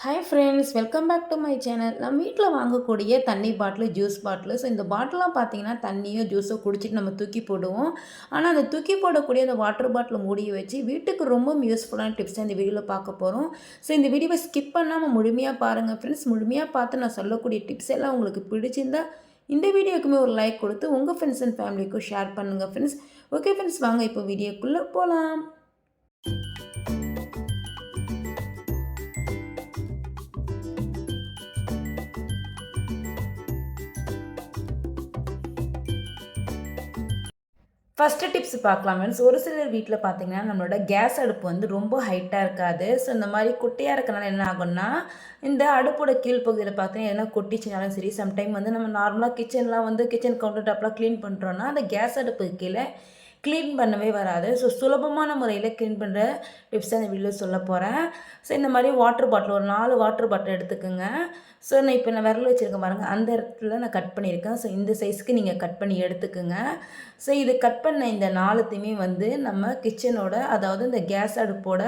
Hi friends welcome back to my channel நம்ம வீட்டில் வாங்கக்கூடிய தண்ணி பாட்டிலு ஜூஸ் பாட்டிலு. ஸோ இந்த பாட்டிலாம் பார்த்தீங்கன்னா தண்ணியோ ஜூஸோ குடிச்சிட்டு நம்ம தூக்கி போடுவோம். ஆனால் அந்த தூக்கி போடக்கூடிய அந்த வாட்டர் பாட்டில் மூடியை வச்சு வீட்டுக்கு ரொம்ப யூஸ்ஃபுல்லான டிப்ஸ் இந்த வீடியோவில் பார்க்க போகிறோம் ஸோ இந்த வீடியோவை ஸ்கிப் பண்ணாமல் முழுமையாக பாருங்கள் ஃப்ரெண்ட்ஸ் முழுமையாக பார்த்து நான் சொல்லக்கூடிய டிப்ஸ் எல்லாம் உங்களுக்கு பிடிச்சிருந்தா இந்த வீடியோக்குமே ஒரு லைக் கொடுத்து உங்கள் ஃப்ரெண்ட்ஸ் அண்ட் ஃபேமிலிக்கும் ஷேர் பண்ணுங்கள் ஃப்ரெண்ட்ஸ் ஓகே ஃப்ரெண்ட்ஸ் வாங்க இப்போ வீடியோக்குள்ளே போகலாம் ஃபஸ்ட்டு டிப்ஸ் பார்க்கலாம் மீன்ஸ் ஒரு சிலர் வீட்டில் பார்த்தீங்கன்னா நம்மளோட கேஸ் அடுப்பு வந்து ரொம்ப ஹைட்டாக இருக்காது. ஸோ இந்த மாதிரி குட்டியாக இருக்கனால என்ன ஆகும்னா இந்த அடுப்போட கீழ்ப்பகுதியில் பார்த்தீங்கன்னா எதனா கொட்டிச்சுனாலும் சரி சம்டைம் வந்து நம்ம நார்மலாக கிச்சன்லாம் வந்து கிச்சன் கவுண்டர் டாப்லாம் க்ளீன் பண்ணுறோன்னா அந்த கேஸ் அடுப்புக்கு கீழே க்ளீன் பண்ணவே வராது. ஸோ சுலபமான முறையில் க்ளீன் பண்ணுற டிப்ஸ் அந்த வீடியோ சொல்ல போகிறேன் ஸோ இந்த மாதிரி வாட்டர் பாட்டில் ஒரு நாலு வாட்டர் பாட்டில் எடுத்துக்கோங்க. ஸோ நான் இப்போ நான் விரல் வச்சுருக்கேன் பாருங்கள் அந்த இடத்துல நான் கட் பண்ணியிருக்கேன். ஸோ இந்த சைஸ்க்கு நீங்கள் கட் பண்ணி எடுத்துக்கோங்க. ஸோ இது கட் பண்ண இந்த நாலுத்தையுமே வந்து நம்ம கிச்சனோட அதாவது இந்த கேஸ் அடுப்போட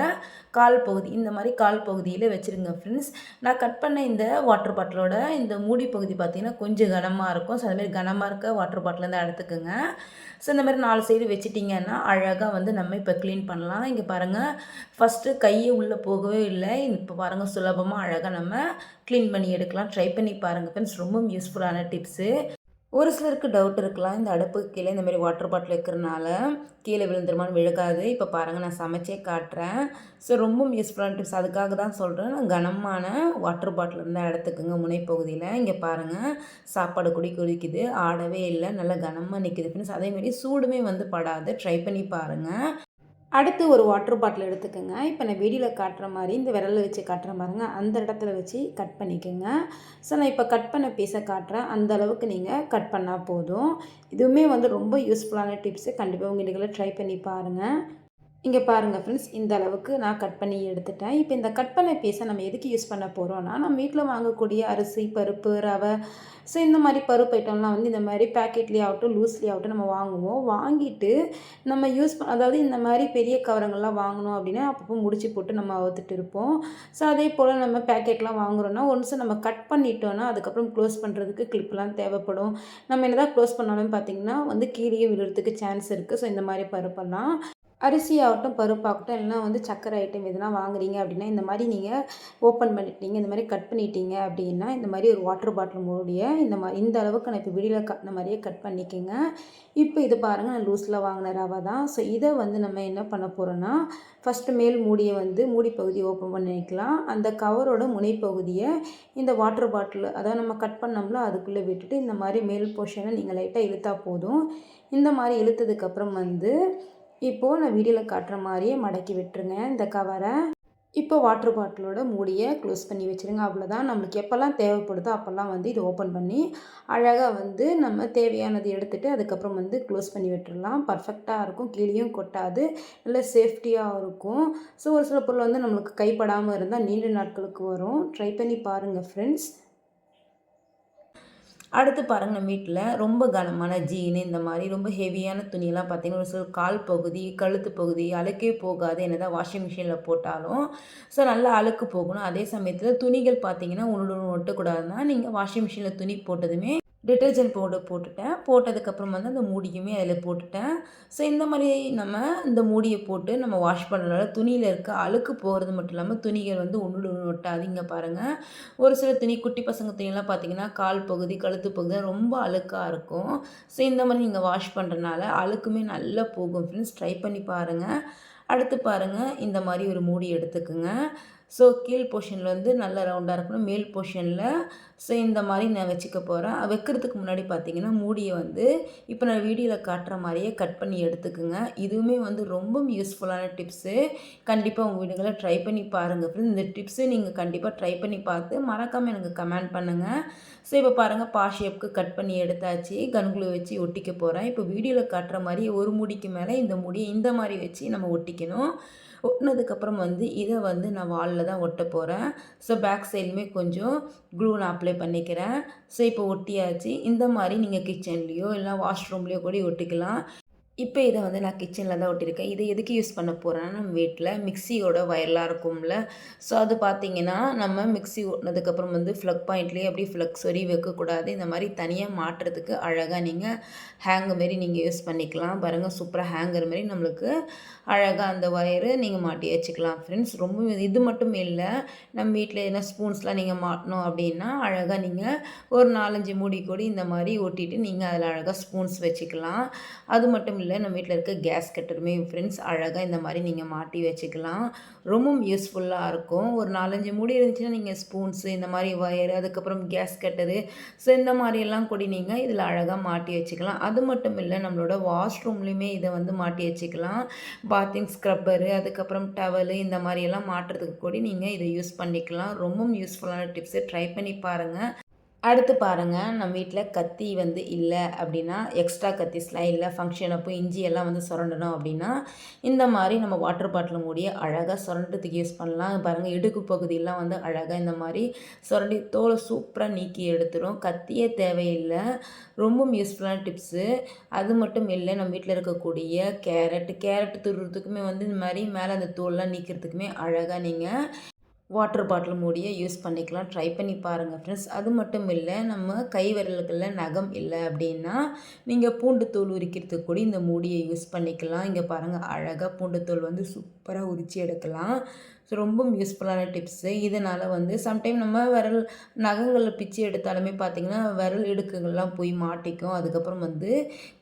கால் பகுதி இந்த மாதிரி கால் பகுதியில் வச்சுருங்க ஃப்ரெண்ட்ஸ் நான் கட் பண்ண இந்த வாட்டர் பாட்டிலோட இந்த மூடி பகுதி பார்த்திங்கன்னா கொஞ்சம் கனமாக இருக்கும். ஸோ அதுமாதிரி கனமாக இருக்க வாட்டர் பாட்டில் தான் எடுத்துக்கோங்க. ஸோ இந்த மாதிரி நாலு சைடு வச்சிட்டிங்கன்னா அழகாக வந்து நம்ம இப்போ க்ளீன் பண்ணலாம். இங்கே பாருங்கள் ஃபஸ்ட்டு கையை உள்ளே போகவே இல்லை. இப்போ பாருங்கள் சுலபமாக அழகாக நம்ம க்ளீன் பண்ணி எடுக்கலாம். ட்ரை பண்ணி பாருங்கள் ஃப்ரெண்ட்ஸ் ரொம்ப யூஸ்ஃபுல்லான டிப்ஸு ஒரு சிலருக்கு டவுட் இருக்கலாம். இந்த அடுப்புக்கு கீழே இந்த மாதிரி வாட்டர் பாட்டில் இருக்கிறனால கீழே விழுந்துருமான்னு விழுகாது. இப்போ பாருங்கள் நான் சமைச்சே காட்டுறேன். ஸோ ரொம்ப யூஸ்ஃபுல்லான டிப்ஸ் அதுக்காக தான் சொல்கிறேன் நான் கனமான வாட்டர் பாட்டில் இருந்தால் எடுத்துக்கோங்க. முனைப்பகுதியில் இங்கே பாருங்கள் சாப்பாடு குடி குடிக்குது. ஆடவே இல்லை. நல்லா கனமாக நிற்கிது ஃப்ரெண்ட்ஸ் அதேமாரி சூடுமே வந்து படாது. ட்ரை பண்ணி பாருங்கள் அடுத்து ஒரு வாட்டர் பாட்டில் எடுத்துக்கோங்க. இப்போ நான் வீடியோவில் காட்டுற மாதிரி இந்த விரலில் வச்சு காட்டுற மாதிரிங்க அந்த இடத்துல வச்சு கட் பண்ணிக்கோங்க. ஸோ நான் இப்போ கட் பண்ண பீஸை காட்டுறேன். அந்த அளவுக்கு நீங்கள் கட் பண்ணால் போதும். இதுவுமே வந்து ரொம்ப யூஸ்ஃபுல்லான டிப்ஸு கண்டிப்பாக உங்கள் வீடுகளில் ட்ரை பண்ணி பாருங்கள் இங்கே பாருங்கள் ஃப்ரெண்ட்ஸ் இந்த அளவுக்கு நான் கட் பண்ணி எடுத்துட்டேன். இப்போ இந்த கட் பண்ண பீஸை நம்ம எதுக்கு யூஸ் பண்ண போகிறோன்னா நம்ம வீட்டில் வாங்கக்கூடிய அரிசி பருப்பு ரவை ஸோ இந்த மாதிரி பருப்பு ஐட்டம்லாம் வந்து இந்த மாதிரி பேக்கெட்லேயே ஆகட்டும் லூஸ்லேயே ஆகட்டும் நம்ம வாங்குவோம். வாங்கிட்டு நம்ம யூஸ் பண்ண அதாவது இந்த மாதிரி பெரிய கவரங்கள்லாம் வாங்கணும் அப்படின்னா அப்பப்போ முடிச்சு போட்டு நம்ம அவுத்துட்டு இருப்போம். ஸோ அதே போல் நம்ம பேக்கெட்லாம் வாங்குகிறோன்னா ஒன்ஸ் நம்ம கட் பண்ணிட்டோன்னா அதுக்கப்புறம் க்ளோஸ் பண்ணுறதுக்கு கிளிப்லாம் தேவைப்படும். நம்ம என்ன தான் க்ளோஸ் பண்ணாலும் பார்த்திங்கன்னா வந்து கீழே விழுறதுக்கு சான்ஸ் இருக்குது ஸோ இந்த மாதிரி பருப்பெல்லாம் அரிசியாகட்டும் பருப்பாகட்டும் இல்லைனா வந்து சக்கரை ஐட்டம் இதெல்லாம் வாங்குறீங்க அப்படின்னா இந்த மாதிரி நீங்கள் ஓப்பன் பண்ணிட்டீங்க இந்த மாதிரி கட் பண்ணிட்டீங்க அப்படின்னா இந்த மாதிரி ஒரு வாட்டர் பாட்டில் மூடிய இந்த மாதிரி இந்த அளவுக்கு நான் இப்போ வீடியோவில் கட்டின மாதிரியே கட் பண்ணிக்கோங்க. இப்போ இது பாருங்கள் நான் லூஸில் வாங்கின ரவை தான். ஸோ இதை வந்து நம்ம என்ன பண்ண போகிறோன்னா ஃபஸ்ட்டு மேல் மூடியை வந்து மூடி பகுதியை ஓப்பன் பண்ணிக்கலாம். அந்த கவரோட முனைப்பகுதியை இந்த வாட்டர் பாட்டில் அதாவது நம்ம கட் பண்ணோம்ல அதுக்குள்ளே விட்டுட்டு இந்த மாதிரி மேல் போர்ஷனை நீங்கள் லைட்டாக இழுத்தா போதும். இந்த மாதிரி இழுத்ததுக்கப்புறம் வந்து இப்போது நான் வீடியோவில் காட்டுற மாதிரியே மடக்கி விட்டுருங்க இந்த கவரை இப்போ வாட்டர் பாட்டிலோட மூடியை க்ளோஸ் பண்ணி வச்சுருங்க. அவ்வளோதான் நம்மளுக்கு எப்போல்லாம் தேவைப்படுதோ அப்போல்லாம் வந்து இது ஓப்பன் பண்ணி அழகாக வந்து நம்ம தேவையானது எடுத்துகிட்டு அதுக்கப்புறம் வந்து க்ளோஸ் பண்ணி விட்டுடலாம் பர்ஃபெக்டாக இருக்கும். கீழேயும் கொட்டாது. நல்ல சேஃப்டியாக இருக்கும். ஸோ ஒரு சில பொருள் வந்து நம்மளுக்கு கைப்படாமல் இருந்தால் நீண்ட நாட்களுக்கு வரும். ட்ரை பண்ணி பாருங்கள் ஃப்ரெண்ட்ஸ் அடுத்து பாருங்கள் நம்ம வீட்டில் ரொம்ப கனமான ஜீனு இந்த மாதிரி ரொம்ப ஹெவியான துணியெல்லாம் பார்த்திங்கன்னா ஒரு சில கால் பகுதி கழுத்து பகுதி அழுக்கே போகாது என்னதான் வாஷிங் மிஷினில் போட்டாலும். ஸோ நல்லா அழுக்கு போகணும். அதே சமயத்தில் துணிகள் பார்த்தீங்கன்னா ஒன்று ஒன்று ஒட்டக்கூடாதுன்னா நீங்கள் வாஷிங் மிஷினில் துணி போட்டதுமே டிட்டர்ஜென்ட் பவுடர் போட்டுட்டேன். போட்டதுக்கப்புறம் வந்து அந்த மூடியுமே அதில் போட்டுட்டேன். ஸோ இந்த மாதிரி நம்ம இந்த மூடியை போட்டு நம்ம வாஷ் பண்ணுறதுனால துணியில் இருக்க அழுக்கு போகிறது மட்டும் இல்லாமல் துணிகள் வந்து ஒன்று ஒன்று ஒட்டாதீங்க பாருங்கள் ஒரு சில துணி குட்டி பசங்க துணியெல்லாம் பார்த்தீங்கன்னா கால் பகுதி கழுத்து பகுதி ரொம்ப அழுக்காக இருக்கும். ஸோ இந்த மாதிரி நீங்கள் வாஷ் பண்ணுறதுனால அழுக்குமே நல்லா போகும். ஃப்ரெண்ட்ஸ் ட்ரை பண்ணி பாருங்கள் அடுத்து பாருங்கள் இந்த மாதிரி ஒரு மூடி எடுத்துக்கோங்க. ஸோ கீழ் போர்ஷனில் வந்து நல்ல ரவுண்டாக இருக்கணும். மேல் போர்ஷனில் ஸோ இந்த மாதிரி நான் வச்சுக்க போகிறேன் வைக்கிறதுக்கு முன்னாடி பார்த்தீங்கன்னா மூடியை வந்து இப்போ நான் வீடியோவில் காட்டுற மாதிரியே கட் பண்ணி எடுத்துக்குங்க. இதுவுமே வந்து ரொம்ப யூஸ்ஃபுல்லான டிப்ஸு கண்டிப்பாக உங்கள் வீடுகளை ட்ரை பண்ணி பாருங்கள் ஃப்ரெண்ட்ஸ் இந்த டிப்ஸு நீங்கள் கண்டிப்பாக ட்ரை பண்ணி பார்த்து மறக்காமல் எனக்கு கமெண்ட் பண்ணுங்கள் ஸோ இப்போ பாருங்கள் பா ஷேப்க்கு கட் பண்ணி எடுத்தாச்சு. கன்குளு வச்சு ஒட்டிக்க போகிறேன் இப்போ வீடியோவில் காட்டுற மாதிரி ஒரு முடிக்கு மேலே இந்த முடியை இந்த மாதிரி வச்சு நம்ம ஒட்டிக்கணும். ஒட்டினதுக்கப்புறம் வந்து இதை வந்து நான் வாலில் தான் ஒட்ட போகிறேன் ஸோ பேக் சைடுமே கொஞ்சம் க்ளூ நான் அப்ளை பண்ணிக்கிறேன். ஸோ இப்போ ஒட்டியாச்சு. இந்த மாதிரி நீங்கள் கிச்சன்லேயோ இல்லை வாஷ்ரூம்லேயோ கூட ஒட்டிக்கலாம். இப்போ இதை வந்து நான் கிச்சனில் தான் ஒட்டியிருக்கேன். இதை எதுக்கு யூஸ் பண்ண போகிறேன்னா நம்ம வீட்டில் மிக்சியோட வயர்லாம் இருக்கும்ல. ஸோ அது பார்த்தீங்கன்னா நம்ம மிக்ஸி ஓட்டினதுக்கப்புறம் வந்து ஃப்ளக் பாயிண்ட்லேயே அப்படியே ஃப்ளக் சொறி வைக்கக்கூடாது. இந்த மாதிரி தனியாக மாட்டுறதுக்கு அழகாக நீங்கள் ஹேங்கர் மாரி நீங்கள் யூஸ் பண்ணிக்கலாம். பாருங்கள் சூப்பராக ஹேங்கர் மாரி நம்மளுக்கு அழகாக அந்த ஒயரு நீங்கள் மாட்டி வச்சுக்கலாம் ஃப்ரெண்ட்ஸ் ரொம்ப இது மட்டும் இல்லை நம்ம வீட்டில் எதனா ஸ்பூன்ஸ்லாம் நீங்கள் மாட்டணும் அப்படின்னா அழகாக நீங்கள் ஒரு நாலஞ்சு மூடி கூடி இந்த மாதிரி ஒட்டிட்டு நீங்கள் அதில் அழகாக ஸ்பூன்ஸ் வச்சுக்கலாம். அது மட்டும் இல்லை நம்ம வீட்டில் இருக்க கேஸ் கட்டருமே ஃப்ரெண்ட்ஸ் அழகாக இந்த மாதிரி நீங்கள் மாட்டி வச்சுக்கலாம். ரொம்பவும் யூஸ்ஃபுல்லாக இருக்கும். ஒரு நாலஞ்சு மூடி இருந்துச்சுன்னா நீங்கள் ஸ்பூன்ஸு இந்த மாதிரி ஒயரு அதுக்கப்புறம் கேஸ் கட்டரு. ஸோ இந்த மாதிரியெல்லாம் கூட நீங்கள் இதில் அழகாக மாட்டி வச்சுக்கலாம். அது மட்டும் இல்லை நம்மளோட வாஷ்ரூம்லேயுமே இதை வந்து மாட்டி வச்சுக்கலாம். பாத்திங் ஸ்க்ரப்பரு அதுக்கப்புறம் டவலு இந்த மாதிரியெல்லாம் மாட்டுறதுக்கு கூட நீங்கள் இதை யூஸ் பண்ணிக்கலாம். ரொம்பவும் யூஸ்ஃபுல்லான டிப்ஸு ட்ரை பண்ணி பாருங்கள் அடுத்து பாருங்கள் நம்ம வீட்டில் கத்தி வந்து இல்லை அப்படின்னா எக்ஸ்ட்ரா கத்திஸ்லாம் இல்லை ஃபங்க்ஷன் அப்போ இஞ்சி எல்லாம் வந்து சுரண்டணும் அப்படின்னா இந்த மாதிரி நம்ம வாட்டர் பாட்டில் மூடிய அழகாக சுரண்டத்துக்கு யூஸ் பண்ணலாம். பாருங்கள் இடுக்கு பகுதியெல்லாம் வந்து அழகாக இந்த மாதிரி சுரண்டி தோலை சூப்பராக நீக்கி எடுத்துரும். கத்தியே தேவையில்லை. ரொம்பவும் யூஸ்ஃபுல்லான டிப்ஸு அது மட்டும் இல்லை நம்ம வீட்டில் இருக்கக்கூடிய கேரட் கேரட் துருறதுக்குமே வந்து இந்த மாதிரி மேலே அந்த தோல்லாம் நீக்கிறதுக்குமே அழகாக நீங்கள் வாட்டர் பாட்டில் மூடியை யூஸ் பண்ணிக்கலாம். ட்ரை பண்ணி பாருங்கள் ஃப்ரெண்ட்ஸ் அது மட்டும் இல்லை நம்ம கை விரல்களில் நகம் இல்லை அப்படின்னா நீங்கள் பூண்டு தூள் உரிக்கிறதுக்கு கூட இந்த மூடியை யூஸ் பண்ணிக்கலாம். இங்கே பாருங்கள் அழகாக பூண்டு தூள் வந்து சூப்பராக உரித்து எடுக்கலாம். ஸோ ரொம்ப யூஸ்ஃபுல்லான டிப்ஸு இதனால் வந்து சம்டைம் நம்ம விரல் நகங்களில் பிச்சு எடுத்தாலுமே பார்த்திங்கன்னா விரல் இடுக்குகள்லாம் போய் மாட்டிக்கும். அதுக்கப்புறம் வந்து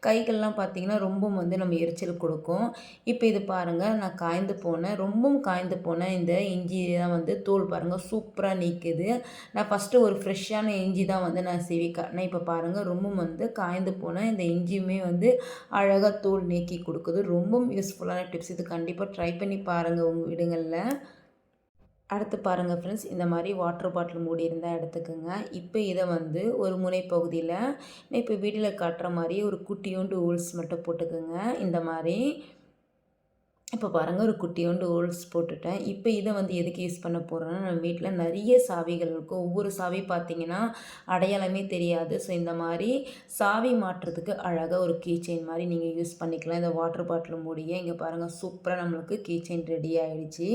கைகள்லாம் பார்த்திங்கன்னா ரொம்ப வந்து நம்ம எரிச்சல் கொடுக்கும். இப்போ இது பாருங்கள் நான் காய்ந்து போனேன் ரொம்பவும் காய்ந்து போனேன் இந்த இஞ்சி தான் வந்து தோல் பாருங்கள் சூப்பராக நீக்குது. நான் ஃபஸ்ட்டு ஒரு ஃப்ரெஷ்ஷான இஞ்சி தான் வந்து நான் சிவி இப்போ பாருங்கள் ரொம்பவும் வந்து காய்ந்து போனேன் இந்த இஞ்சியுமே வந்து அழகாக தோல் நீக்கி கொடுக்குது. ரொம்பவும் யூஸ்ஃபுல்லான டிப்ஸ் இது கண்டிப்பாக ட்ரை பண்ணி பாருங்கள் உங்கள் வீடுங்களில். அடுத்து பாருங்கள் ஃப்ரெண்ட்ஸ் இந்த மாதிரி வாட்டர் பாட்டில் மூடி இருந்தால் எடுத்துக்கோங்க. இப்போ இதை வந்து ஒரு முனை பகுதியில் இப்போ வீட்டில் காட்டுற மாதிரி ஒரு குட்டியோண்டு ஹோல்ஸ் மட்டும் போட்டுக்கோங்க. இந்த மாதிரி இப்போ பாருங்கள் ஒரு குட்டியோண்டு ஹோல்ஸ் போட்டுட்டேன். இப்போ இதை வந்து எதுக்கு யூஸ் பண்ண போகிறேன்னா நம்ம வீட்டில் நிறைய சாவிகள் இருக்கும். ஒவ்வொரு சாவி பார்த்திங்கன்னா அடையாளமே தெரியாது. ஸோ இந்த மாதிரி சாவி மாற்றுறதுக்கு அழகாக ஒரு கீ செயின் மாதிரி நீங்கள் யூஸ் பண்ணிக்கலாம். இந்த வாட்டர் பாட்டில் மூடியே இங்கே பாருங்கள் சூப்பராக நம்மளுக்கு கீ செயின் ரெடி ஆகிடுச்சி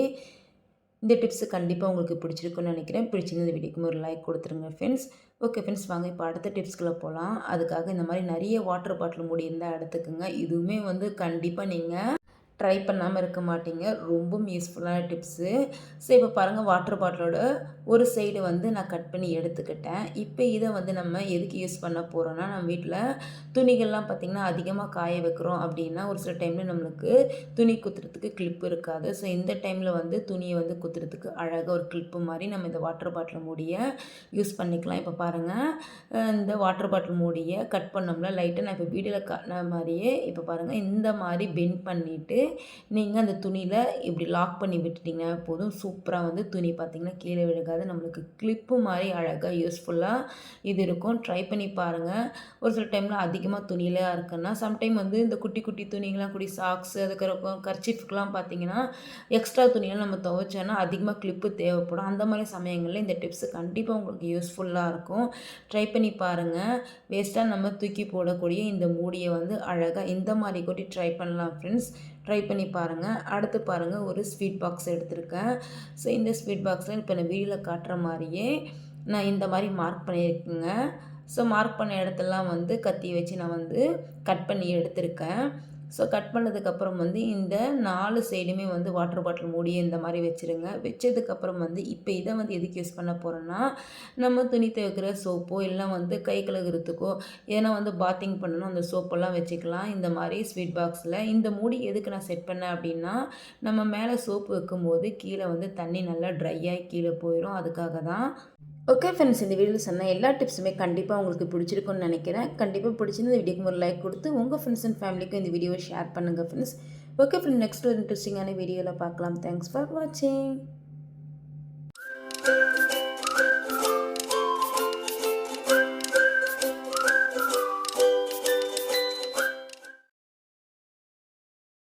இந்த டிப்ஸு கண்டிப்பாக உங்களுக்கு பிடிச்சிருக்குன்னு நினைக்கிறேன். பிடிச்சிருந்த வீடியோக்கு ஒரு லைக் கொடுத்துருங்க ஃப்ரெண்ட்ஸ் ஓகே ஃப்ரெண்ட்ஸ் வாங்க இப்போ அடுத்த டிப்ஸ்குள்ளே போகலாம் அதுக்காக இந்த மாதிரி நிறைய வாட்டர் பாட்டில் மூடி இருந்தால் எடுத்துக்கோங்க. இதுவுமே வந்து கண்டிப்பாக நீங்கள் ட்ரை பண்ணாமல் இருக்க மாட்டீங்க. ரொம்பவும் யூஸ்ஃபுல்லான டிப்ஸு ஸோ இப்போ பாருங்கள் வாட்டர் பாட்டிலோட ஒரு சைடு வந்து நான் கட் பண்ணி எடுத்துக்கிட்டேன். இப்போ இதை வந்து நம்ம எதுக்கு யூஸ் பண்ண போகிறோன்னா நம்ம வீட்டில் துணிகள்லாம் பார்த்திங்கன்னா அதிகமாக காய வைக்கிறோம் அப்படின்னா ஒரு சில டைமில் நம்மளுக்கு துணி குத்துறதுக்கு கிளிப்பு இருக்காது. ஸோ இந்த டைமில் வந்து துணியை வந்து குத்துறதுக்கு அழகாக ஒரு கிளிப்பு மாதிரி நம்ம இந்த வாட்டர் பாட்டில் மூடியை யூஸ் பண்ணிக்கலாம். இப்போ பாருங்கள் இந்த வாட்டர் பாட்டில் மூடியை கட் பண்ணோம்ல லைட்டாக நான் இப்போ வீடியோவில் காட்டின மாதிரியே இப்போ பாருங்கள் இந்த மாதிரி பெண்ட் பண்ணிவிட்டு நீங்கள் அந்த துணியில் இப்படி லாக் பண்ணி விட்டுட்டிங்கன்னா போதும். சூப்பராக வந்து துணி பார்த்திங்கன்னா கீழே விழுகாது. நம்மளுக்கு கிளிப்பு மாதிரி அழகாக யூஸ்ஃபுல்லாக இது இருக்கும். ட்ரை பண்ணி பாருங்கள் ஒரு சில டைமில் அதிகமாக துணியிலாம் இருக்குன்னா சம்டைம் வந்து இந்த குட்டி குட்டி துணிகள்லாம் குடி சாக்ஸ் அதுக்கப்புறம் கர்ச்சிஃப்க்கெலாம் பார்த்தீங்கன்னா எக்ஸ்ட்ரா துணியெல்லாம் நம்ம துவைச்சோன்னா அதிகமாக கிளிப்பு தேவைப்படும். அந்த மாதிரி சமயங்களில் இந்த டிப்ஸ் கண்டிப்பாக உங்களுக்கு யூஸ்ஃபுல்லாக இருக்கும். ட்ரை பண்ணி பாருங்கள் வேஸ்ட்டாக நம்ம தூக்கி போடக்கூடிய இந்த மூடியை வந்து அழகாக இந்த மாதிரி கூட்டி ட்ரை பண்ணலாம் ஃப்ரெண்ட்ஸ் ட்ரை பண்ணி பாருங்கள் அடுத்து பாருங்கள் ஒரு ஸ்வீட் பாக்ஸ் எடுத்திருக்கேன். ஸோ இந்த ஸ்வீட் பாக்ஸில் இப்போ நான் வீடியோவில் காட்டுற மாதிரியே நான் இந்த மாதிரி மார்க் பண்ணியிருக்கேங்க. ஸோ மார்க் பண்ண இடத்தெல்லாம் வந்து கத்தி வச்சு நான் வந்து கட் பண்ணி எடுத்திருக்கேன். ஸோ கட் பண்ணதுக்கப்புறம் வந்து இந்த நாலு சைடுமே வந்து வாட்டர் பாட்டில் மூடி இந்த மாதிரி வச்சுருங்க. வச்சதுக்கப்புறம் வந்து இப்போ இதை வந்து எதுக்கு யூஸ் பண்ண போகிறோன்னா நம்ம துணி துவைக்கிற சோப்போ இல்லை வந்து கை கழுகுறதுக்கோ ஏன்னா வந்து பாத்திங் பண்ணணும் அந்த சோப்பெல்லாம் வச்சுக்கலாம். இந்த மாதிரி ஸ்வீட் பாக்ஸில் இந்த மூடி எதுக்கு நான் செட் பண்ணேன் அப்படின்னா நம்ம மேலே சோப்பு வைக்கும்போது கீழே வந்து தண்ணி நல்லா ட்ரை ஆகி கீழே போயிடும் அதுக்காக தான் ஓகே ஃப்ரெண்ட்ஸ் இந்த வீடியோவில் சொன்ன எல்லா டிப்ஸுமே கண்டிப்பாக உங்களுக்கு பிடிச்சிருக்குன்னு நினைக்கிறேன். கண்டிப்பாக பிடிச்சிருந்த வீடியோக்கு ஒரு லைக் கொடுத்து உங்கள் ஃப்ரெண்ட்ஸ் அண்ட் ஃபேமிலிக்கும் இந்த வீடியோவை ஷேர் பண்ணுங்கள் ஃப்ரெண்ட்ஸ் ஓகே ஃப்ரெண்ட் நெக்ஸ்ட் ஒரு இன்ட்ரெஸ்டிங்கான வீடியோவில் பார்க்கலாம். தேங்க்ஸ் ஃபார் வாட்சிங்